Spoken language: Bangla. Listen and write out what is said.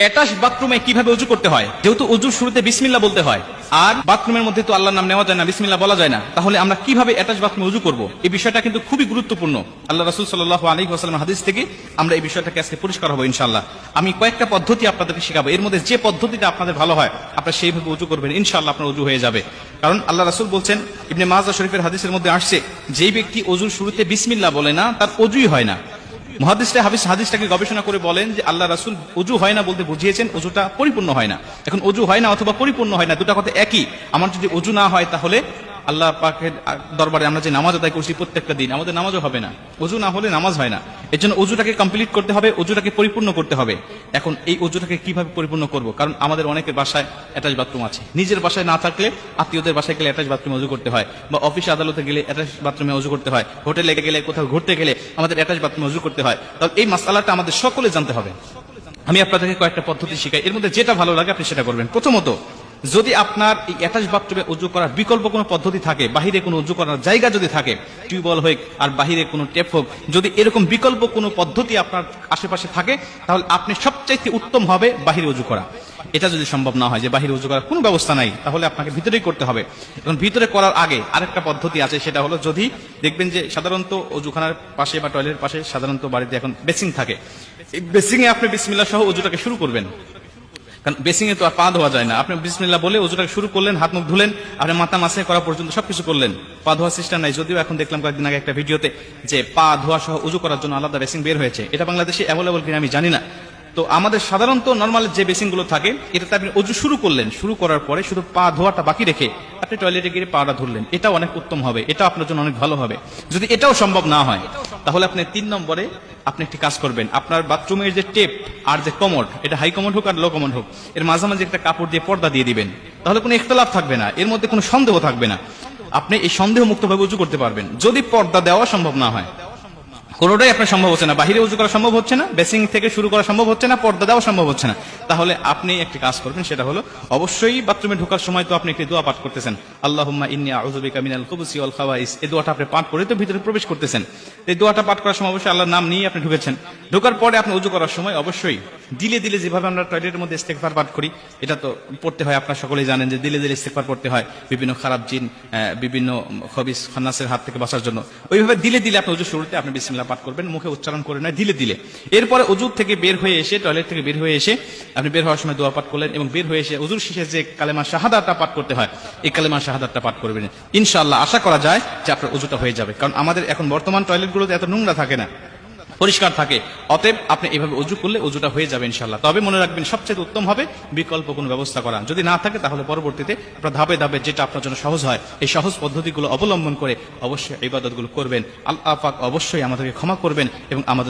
অ্যাটাচ বাথরুমে কীভাবে উজু করতে হয়? যেহেতু উজুর শুরুতে বিসমিল্লা বলতে হয়, আর বাথরুমের মধ্যে তো আল্লাহর নাম নেওয়া যায় না বিসমিল্লা বলা যায় না, তাহলে আমরা কীভাবে অ্যাটাচ বাথরুমে উজু করব? এই বিষয়টা কিন্তু খুবই গুরুত্বপূর্ণ। আল্লাহ রাসুল সাল্লাহ আলী ওয়াসালাম হাদিস থেকে আমরা এই বিষয়টাকে আজকে পরিষ্কার হব ইনশাল্লাহ আমি কয়েকটা পদ্ধতি আপনাদেরকে শেখাবো। এর মধ্যে যে পদ্ধতিটা আপনাদের ভালো হয়, আপনারা সেইভাবে উজু করবেন ইনশাল্লাহ আপনার উজু হয়ে যাবে। কারণ আল্লাহ রাসুল বলছেন, ইবনে মাজা শরীফের হাদিসের মধ্যে আসছে, যেই ব্যক্তি অজুর শুরুতে বিসমিল্লা বলে না, তার অজুই হয় না। মহাদিসটা হাদিস হাদিসটাকে গবেষণা করে বলেন যে আল্লাহ রাসুল অজু হয় না বলতে বুঝিয়েছেন অজুটা পরিপূর্ণ হয় না। এখন অজু হয় না অথবা পরিপূর্ণ হয় না, দুটা কথা একই। আমার যদি অজু না হয় তাহলে আল্লাহ পাকের দরবারে আমরা যে নামাজ আদায় করছি প্রত্যেকটা দিন, আমাদের নামাজও হবে না। অজু না হলে নামাজ হয় না। এর জন্য অজুটাকে কমপ্লিট করতে হবে, অজুটাকে পরিপূর্ণ করতে হবে। এখন এই অজুটাকে কীভাবে পরিপূর্ণ করব? কারণ আমাদের অনেকের বাসায় অ্যাটাচ বাথরুম আছে। নিজের বাসায় না থাকলে আত্মীয়দের বাসায় গেলে অ্যাটাচ বাথরুমে অজু করতে হয় বা অফিস আদালতে গেলে অ্যাটাচ বাথরুমে অজু করতে হয়। হোটেলে গেলে কোথাও ঘুরতে গেলে আমাদের অ্যাটাচ বাথরুমে অজু করতে হয়। তাহলে এই মাসালাটা আমাদের সকলে জানতে হবে। আমি আপনাদেরকে কয়েকটা পদ্ধতি শিখাই। এর মধ্যে যেটা ভালো লাগে আপনি সেটা করবেন। প্রথমত যদি আপনার এই অ্যাটাচ বাথরুমে উজু করার বিকল্প কোনো পদ্ধতি থাকে, বাহিরে কোনো উজু করার জায়গা যদি থাকে, টিউবওয়েল হোক আর বাহিরে কোনো টেপ হোক, যদি এরকম বিকল্প কোনো পদ্ধতি আপনার আশেপাশে থাকে, তাহলে আপনি সবচাইতে উত্তম হবে বাহিরে উজু করা। এটা যদি সম্ভব না হয় যে বাহিরে উজু করার কোনো ব্যবস্থা নাই, তাহলে আপনাকে ভিতরেই করতে হবে। এবং ভিতরে করার আগে আরেকটা পদ্ধতি আছে, সেটা হলো যদি দেখবেন যে সাধারণত অজুখানার পাশে বা টয়লেটের পাশে সাধারণত বাড়িতে এখন বেসিং থাকে। এই বেসিং এ আপনি বিসমিল্লা সহ উজুটাকে শুরু করবেন। কারণ এ তো আর পা ধোয়া যায় না। আপনি বিসমিল্লা বলে ওজুটাকে শুরু করলেন, হাত মুখ ধুলেন, আপনি মাথা মাসে করা পর্যন্ত সবকিছু করলেন। পা ধোয়া সিস্টেম নাই। যদিও এখন দেখলাম কয়েকদিন আগে একটা ভিডিওতে যে পা ধোয়া সহ উজু করার জন্য আলাদা বেসিং বের হয়েছে। এটা বাংলাদেশে অ্যাভেলেবল কিনা আমি জানি না। তো আমাদের সাধারণত নর্মাল যে বেসিংগুলো থাকে, এটাতে আপনি অজু শুরু করলেন। শুরু করার পরে শুধু পা ধোয়াটা বাকি রেখে আপনি টয়লেটে গিয়ে পাটা ধরলেন। এটা অনেক উত্তম হবে। এটা আপনার জন্য অনেক ভালো হবে। যদি এটাও সম্ভব না হয় তাহলে আপনি তিন নম্বরে আপনি একটি কাজ করবেন। আপনার বাথরুমের যে টেপ আর যে কমোড, এটা হাই কমোড হোক আর লো কমোড হোক, এর মাঝামাঝি একটা কাপড় দিয়ে পর্দা দিয়ে দিবেন। তাহলে কোনো ইখতলাফ থাকবে না, এর মধ্যে কোনো সন্দেহ থাকবে না। আপনি এই সন্দেহ মুক্তভাবে উঁচু করতে পারবেন। যদি পর্দা দেওয়া সম্ভব না হয় কোনোটাই আপনার সম্ভব হচ্ছে না। বাহিরে উজু করা সম্ভব হচ্ছে না, বেসিং থেকে শুরু করা সম্ভব হচ্ছে না, পর্দা দেওয়া সম্ভব হচ্ছে না। তাহলে আপনি একটি কাজ করবেন, সেটা হলো অবশ্যই বাথরুমে ঢোকার সময় তো আপনি একটি দোয়া পাঠ করতেছেন। আল্লাহুম্মা ইন্নি আউযুবিকা মিনাল খুবুসি ওয়াল খাওয়াইস। এই দোয়াটা আপনি পাঠ করে তো ভিতরে প্রবেশ করতেছেন। এই দোয়াটা পাঠ করার সময় অবশ্যই আল্লাহর নাম নিয়ে আপনি ঢুকেছেন। ঢোকার পরে আপনি উজু করার সময় অবশ্যই দিলে দিলে যেভাবে আমরা টয়লেটের মধ্যে ইস্তেগফার পাঠ করি, এটা তো পড়তে হয়, আপনারা সকলেই জানেন যে দিলে দিলে ইস্তেগফার পড়তে হয় বিভিন্ন খারাপ জিন বিভিন্ন খবিস, খান্নাসের হাত থেকে বাঁচার জন্য। ওইভাবে দিলে দিলে আপনি উজু শুরুতে আপনি বিসমিল্লাহ পাঠ করবেন, মুখে উচ্চারণ করে নয়, দিলে দিলে। এরপরে উজুর থেকে বের হয়ে এসে, টয়লেট থেকে বের হয়ে এসে আপনি বের হওয়ার সময় দোয়া পাঠ করলেন এবং বের হয়ে এসে উজুর শেষে যে কালেমা শাহাদাটা পাঠ করতে হয়, এই কালেমা শাহাদাটা পাঠ করবেন। ইনশাআল্লাহ আশা করা যায় যে আপনার উজুটা হয়ে যাবে। কারণ আমাদের এখন বর্তমান টয়লেটগুলোতে এত নোংরা থাকে না। পরিষ্কার থাকে। অতএব আপনি এভাবে উজু করলে উজুটা হয়ে যাবে ইনশাল্লাহ তবে মনে রাখবেন, সবচেয়ে উত্তম হবে বিকল্প কোনো ব্যবস্থা করা। যদি না থাকে, তাহলে পরবর্তীতে আপনার ধাপে ধাপে যেটা আপনার জন্য সহজ হয়, এই সহজ পদ্ধতিগুলো অবলম্বন করে অবশ্যই ইবাদতগুলো করবেন। আল্লাহ পাক অবশ্যই আমাদেরকে ক্ষমা করবেন এবং আমাদের